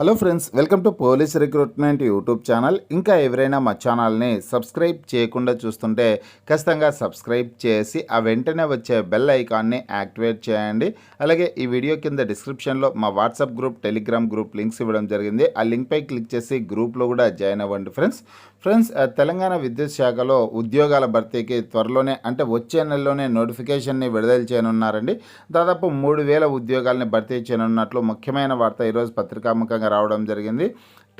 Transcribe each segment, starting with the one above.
Hello friends welcome to police recruitment YouTube channel ఇంకా ఎవరైనా మా ఛానల్ని సబ్స్క్రైబ్ చేయకుండా చూస్తుంటే ఖచ్చితంగా సబ్స్క్రైబ్ చేసి ఆ వెంటనే వచ్చే బెల్ ఐకాన్ని యాక్టివేట్ చేయండి. అలాగే ఈ వీడియో కింద డిస్క్రిప్షన్లో మా WhatsApp group Telegram group links ఇవ్వడం జరిగింది. ఆ లింక్పై క్లిక్ చేసి గ్రూప్లో కూడా జాయిన్ అవ్వండి ఫ్రెండ్స్ ఫ్రెండ్స్ తెలంగాణ విద్యుత్ శాఖలో ఉద్యోగాల భర్తీకి త్వరలోనే అంటే వచ్చే నెలలోనే నోటిఫికేషన్ని విడుదల చేయనున్నారండి. దాదాపు మూడు వేల ఉద్యోగాలని భర్తీ చేయనున్నట్లు ముఖ్యమైన వార్త ఈరోజు పత్రికాముఖంగా రావడం జరిగింది.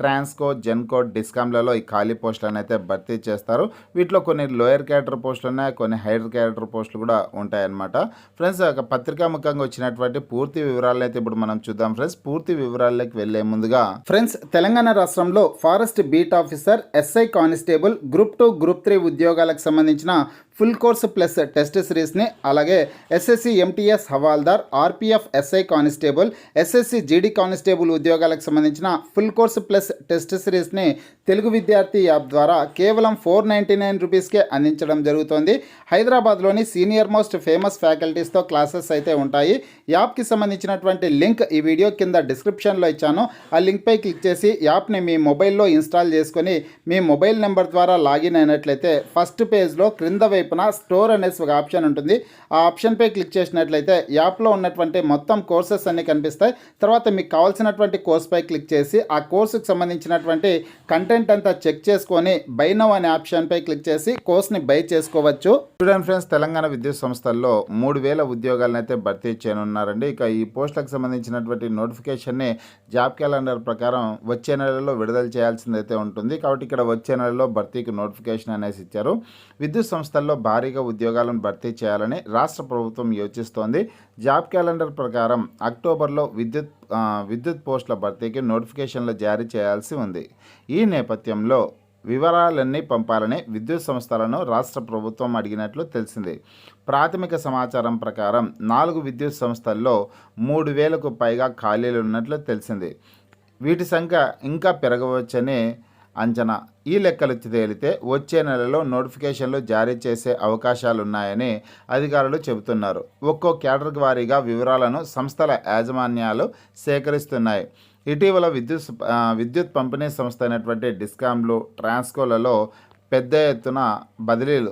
ట్రాన్స్కో జెన్కో డిస్కామ్లలో ఈ ఖాళీ పోస్టులను అయితే భర్తీ చేస్తారు. వీటిలో కొన్ని లోయర్ క్యాడర్ పోస్టులు ఉన్నాయి కొన్ని హైయర్ క్యాడర్ పోస్టులు కూడా ఉంటాయన్నమాట. ఫ్రెండ్స్ ఒక పత్రికాముఖంగా వచ్చినటువంటి పూర్తి వివరాలను అయితే ఇప్పుడు మనం చూద్దాం ఫ్రెండ్స్. పూర్తి వివరాల్లోకి వెళ్ళే ముందుగా ఫ్రెండ్స్ తెలంగాణ రాష్ట్రంలో forest beat officer S I constable group two group three ఉద్యోగాలకు సంబంధించిన ఫుల్ కోర్స్ ప్లస్ టెస్ట్ సిరీస్ని అలాగే S S C M T S havaldar R P F S I constable S S C G D constable ఉద్యోగాలకు సంబంధించిన full course plus test సిరీస్ని తెలుగు విద్యార్థి app ద్వారా కేవలం ఫోర్ నైంటీ నైన్ రూపీస్కే అందించడం జరుగుతోంది. హైదరాబాద్లోని సీనియర్ మోస్ట్ ఫేమస్ ఫ్యాకల్టీస్తో క్లాసెస్ అయితే ఉంటాయి. యాప్కి సంబంధించినటువంటి లింక్ ఈ వీడియో కింద డిస్క్రిప్షన్లో ఇచ్చాను. ఆ లింక్పై క్లిక్ చేసి యాప్ని మీ మొబైల్లో ఇన్స్టాల్ చేసుకొని మీ మొబైల్ నెంబర్ ద్వారా లాగిన్ అయినట్లయితే ఫస్ట్ పేజ్లో క్రింద వైపున స్టోర్ అనేసి ఒక ఆప్షన్ ఉంటుంది. ఆ ఆప్షన్పై క్లిక్ చేసినట్లయితే యాప్లో ఉన్నటువంటి మొత్తం కోర్సెస్ అన్నీ కనిపిస్తాయి. తర్వాత మీకు కావాల్సినటువంటి కోర్స్పై క్లిక్ చేసి ఆ కోర్సుకు సంబంధించినటువంటి కంటెంట్ అంతా చెక్ చేసుకొని బై నవ్ అనే ఆప్షన్పై క్లిక్ చేసి కోర్స్ని బై చేసుకోవచ్చు. స్టూడెంట్ ఫ్రెండ్స్ తెలంగాణ విద్యుత్ సంస్థల్లో మూడు వేల ఉద్యోగాలను అయితే భర్తీ చేయనున్నారండి. ఇక ఈ పోస్టులకు సంబంధించినటువంటి నోటిఫికేషన్ని జాబ్ క్యాలెండర్ ప్రకారం వచ్చే నెలలో విడుదల చేయాల్సింది అయితే ఉంటుంది. కాబట్టి ఇక్కడ వచ్చే నెలలో భర్తీకి నోటిఫికేషన్ అనేసి ఇచ్చారు. విద్యుత్ సంస్థల్లో భారీగా ఉద్యోగాలను భర్తీ చేయాలని రాష్ట్ర ప్రభుత్వం యోచిస్తోంది. జాబ్ క్యాలెండర్ ప్రకారం అక్టోబర్లో విద్యుత్ విద్యుత్ పోస్టుల భర్తీకి నోటిఫికేషన్లు జారీ చేయాల్సి ఉంది. ఈ నేపథ్యంలో వివరాలన్నీ పంపాలని విద్యుత్ సంస్థలను రాష్ట్ర ప్రభుత్వం అడిగినట్లు తెలిసింది. ప్రాథమిక సమాచారం ప్రకారం నాలుగు విద్యుత్ సంస్థల్లో మూడు వేలకు పైగా ఖాళీలు ఉన్నట్లు తెలిసింది. వీటి సంఖ్య ఇంకా పెరగవచ్చని అంచనా. ఈ లెక్కలు తేలితే వచ్చే నెలలో నోటిఫికేషన్లు జారీ చేసే అవకాశాలున్నాయని అధికారులు చెబుతున్నారు. ఒక్కో క్యాడర్ వారీగా వివరాలను సంస్థల యాజమాన్యాలు సేకరిస్తున్నాయి. ఇటీవల విద్యుత్ విద్యుత్ పంపిణీ సంస్థ అయినటువంటి డిస్కామ్లు ట్రాన్స్కోలలో పెద్ద ఎత్తున బదిలీలు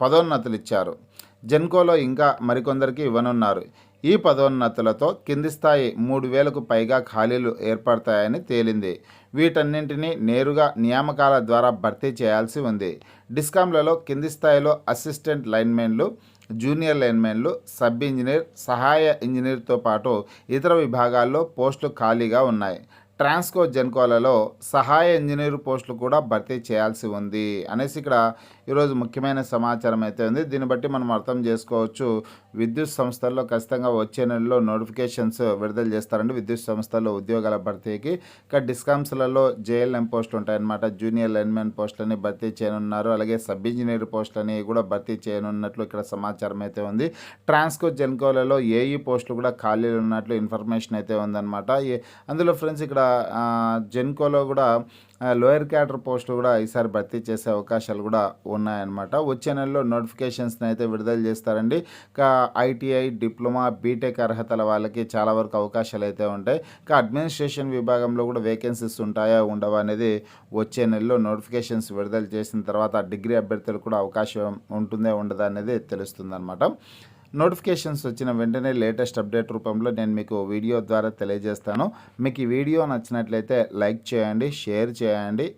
పదోన్నతులు ఇచ్చారు. జెన్కోలో ఇంకా మరికొందరికి ఇవ్వనున్నారు. ఈ పదోన్నతులతో కింది స్థాయి మూడు వేలకు పైగా ఖాళీలు ఏర్పడతాయని తేలింది. వీటన్నింటినీ నేరుగా నియామకాల ద్వారా భర్తీ చేయాల్సి ఉంది. డిస్కామ్లలో కింది స్థాయిలో అసిస్టెంట్ లైన్మెన్లు జూనియర్ లైన్మెన్లు సబ్ ఇంజనీర్ సహాయ ఇంజనీర్తో పాటు ఇతర విభాగాల్లో పోస్టులు ఖాళీగా ఉన్నాయి. ట్రాన్స్కో జెన్కోలలో సహాయ ఇంజనీర్ పోస్టులు కూడా భర్తీ చేయాల్సి ఉంది అనేసి ఇక్కడ ఈరోజు ముఖ్యమైన సమాచారం అయితే ఉంది. దీన్ని బట్టి మనం అర్థం చేసుకోవచ్చు. విద్యుత్ సంస్థల్లో ఖచ్చితంగా వచ్చే నెలలో నోటిఫికేషన్స్ విడుదల చేస్తారండి. విద్యుత్ సంస్థల్లో ఉద్యోగాల భర్తీకి. ఇక డిస్కామ్స్లలో జేఎల్ఎం పోస్టులు ఉంటాయన్నమాట. జూనియర్ లైన్మెన్ పోస్టులని భర్తీ చేయనున్నారు. అలాగే సబ్ ఇంజనీర్ పోస్టులని కూడా భర్తీ చేయనున్నట్లు ఇక్కడ సమాచారం అయితే ఉంది. ట్రాన్స్కో జెన్కోలలో ఏఈ పోస్టులు కూడా ఖాళీలు ఉన్నట్లు ఇన్ఫర్మేషన్ అయితే ఉందన్నమాట. ఈ- అందులో ఫ్రెండ్స్ ఇక్కడ జెన్కోలో కూడా లోయర్ క్యాడర్ పోస్టులు కూడా ఈసారి భర్తీ చేసే అవకాశాలు కూడా ఉన్నాయన్నమాట. వచ్చే నెలలో నోటిఫికేషన్స్ని అయితే విడుదల చేస్తారండి. ఇంకా ఐటీఐ డిప్లొమా బీటెక్ అర్హతల వాళ్ళకి చాలా వరకు అవకాశాలు అయితే ఉంటాయి. ఇంకా అడ్మినిస్ట్రేషన్ విభాగంలో కూడా వేకెన్సీస్ ఉంటాయా ఉండవా అనేది వచ్చే నెలలో నోటిఫికేషన్స్ విడుదల చేసిన తర్వాత డిగ్రీ అభ్యర్థులకు కూడా అవకాశం ఉంటుందే ఉండదా అనేది తెలుస్తుంది నోటిఫికేషన్స్ వచ్చిన వెంటనే లేటెస్ట్ అప్డేట్ రూపంలో నేను మీకు వీడియో ద్వారా తెలియజేస్తాను. మీకు ఈ వీడియో నచ్చినట్లయితే లైక్ చేయండి షేర్ చేయండి.